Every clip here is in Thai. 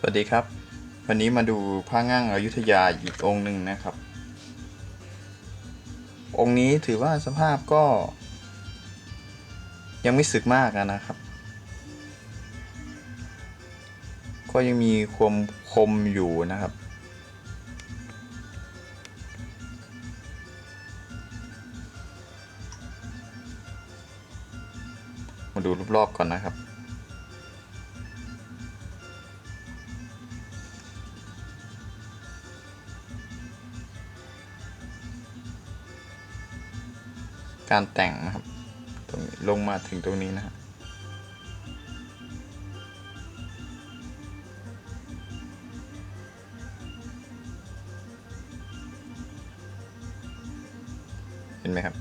สวัสดีครับ วันนี้มาดูพระงั่งอยุธยาอีกองค์หนึ่งนะครับ องค์นี้ถือว่าสภาพก็ ยังไม่สึกมากนะครับ ก็ยังมีความคมอยู่นะครับ มาดูรอบๆก่อนนะครับ การแต่งนะครับ ตรงนี้ลงมาถึงตรงนี้นะฮะเห็นไหมครับ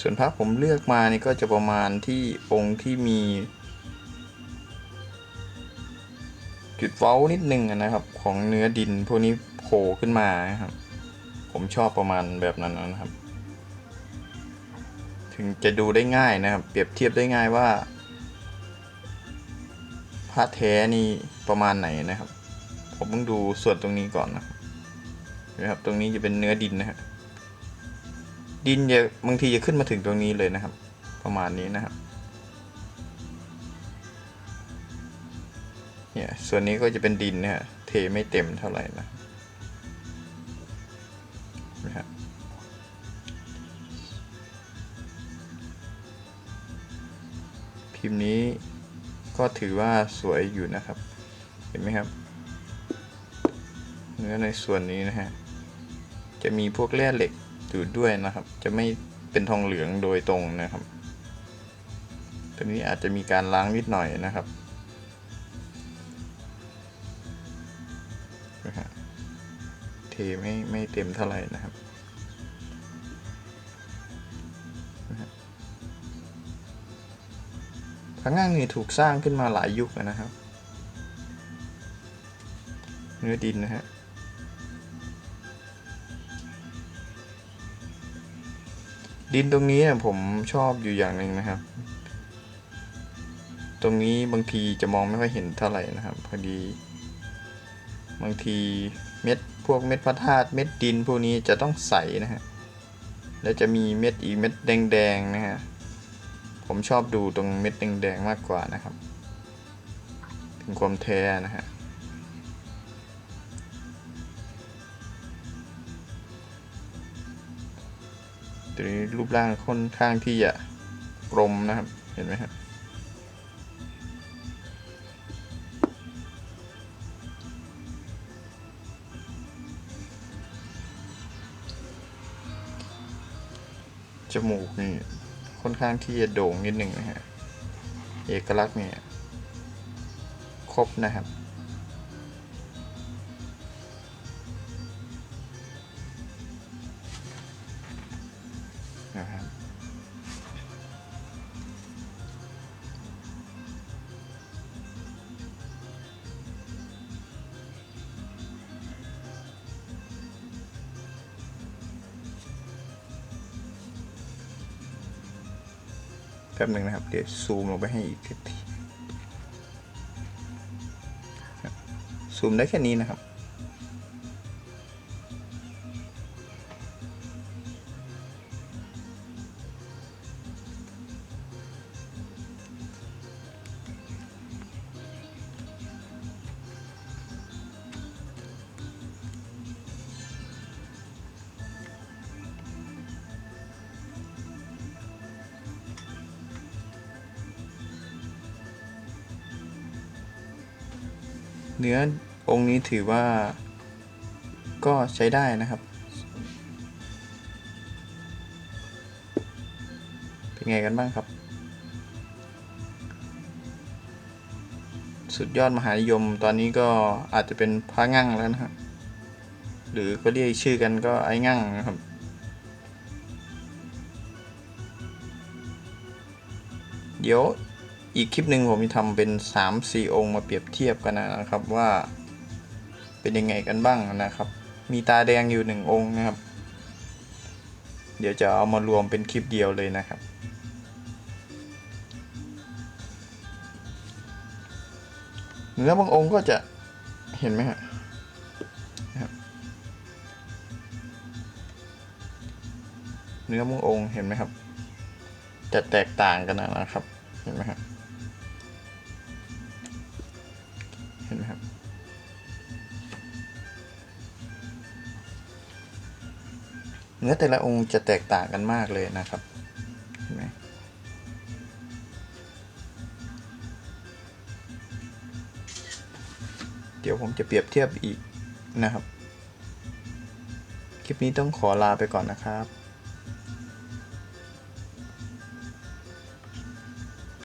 ส่วนพระผมเลือกมานี่ก็จะประมาณที่องค์ที่มี จุดเว้านิดนึงนะครับ ของเนื้อดินพวกนี้โผล่ขึ้นมานครับ ผมชอบประมาณแบบนั้นนะครับ ถึงจะดูได้ง่ายนะครับ เปรียบเทียบได้ง่ายว่าพระแท้นี่ประมาณไหนนะครับ ผมต้องดูส่วนตรงนี้ก่อนนะครับนไหมครับ ตรงนี้จะเป็นเนื้อดินนะฮะดินจะบางทีจะขึ้นมาถึงตรงนี้เลยนะครับ ประมาณนี้นะครับ เนี่ยส่วนนี้ก็จะเป็นดินนี่ยเทไม่เต็มเท่าไหร่นะนะฮะพิมพ์นี้ก็ถือว่าสวยอยู่นะครับ เห็นไหมครับ เนื้อในส่วนนี้นะฮะ จะมีพวกแร่เหล็กอยู่ด้วยนะครับ จะไม่เป็นทองเหลืองโดยตรงนะครับตัวนี้อาจจะมีการล้างนิดหน่อยนะครับ ไม่ไม่เต็มเท่าไหร่นะครับพระง่างนี่ถูกสร้างขึ้นมาหลายยุคแล้วนะครับ เนื้อดินนะฮะดินตรงนี้เนี่ยผมชอบอยู่อย่างหนึ่งนะครับ ตรงนี้บางทีจะมองไม่ค่อยเห็นเท่าไหร่นะครับ พอดี บางทีเม็ด พวกเม็ดพระธาตุเม็ดดินพวกนี้จะต้องใสนะฮะแล้วจะมีเม็ดอีเม็ดแดงๆนะฮะผมชอบดูตรงเม็ดแดงๆมากกว่านะครับถึงความแท้นะฮะตัวนี้รูปร่างค่อนข้างที่จะกลมนะครับเห็นไหมฮะจ มูกนี่ค่อนข้างที่จะโด่งนิดหนึ่งนะฮะ เอกลักษณ์เนี่ย ครบนะครับนะครับ แป๊บหนึ่งนะครับ เดี๋ยวซูมลงไปให้อีกทีซูมได้แค่นี้นะครับ เนื้อองค์นี้ถือว่าก็ใช้ได้นะครับ เป็นไงกันบ้างครับ สุดยอดมหานิยมตอนนี้ก็อาจจะเป็นพระงั่งแล้วนะครับ หรือก็เรียกชื่อกันก็ไอ้งั่งนะครับ เดี๋ยว อีกคลิปหนึ่งผมจะทำเป็น3 4องค์มาเปรียบเทียบกันนะครับว่าเป็นยังไงกันบ้างนะครับ มีตาแดงอยู่หนึ่งองค์นะครับ เดี๋ยวจะเอามารวมเป็นคลิปเดียวเลยนะครับ แล้อบางองค์ก็จะเห็นไหมครับเนื้อมุงองค์เห็นไหมครับ จะแตกต่างกันนะครับ เห็นไหมครับ เนื้อแต่ละองค์จะแตกต่างกันมากเลยนะครับเห็นไหมเดี๋ยวผมจะเปรียบเทียบอีกนะครับ คลิปนี้ต้องขอลาไปก่อนนะครับ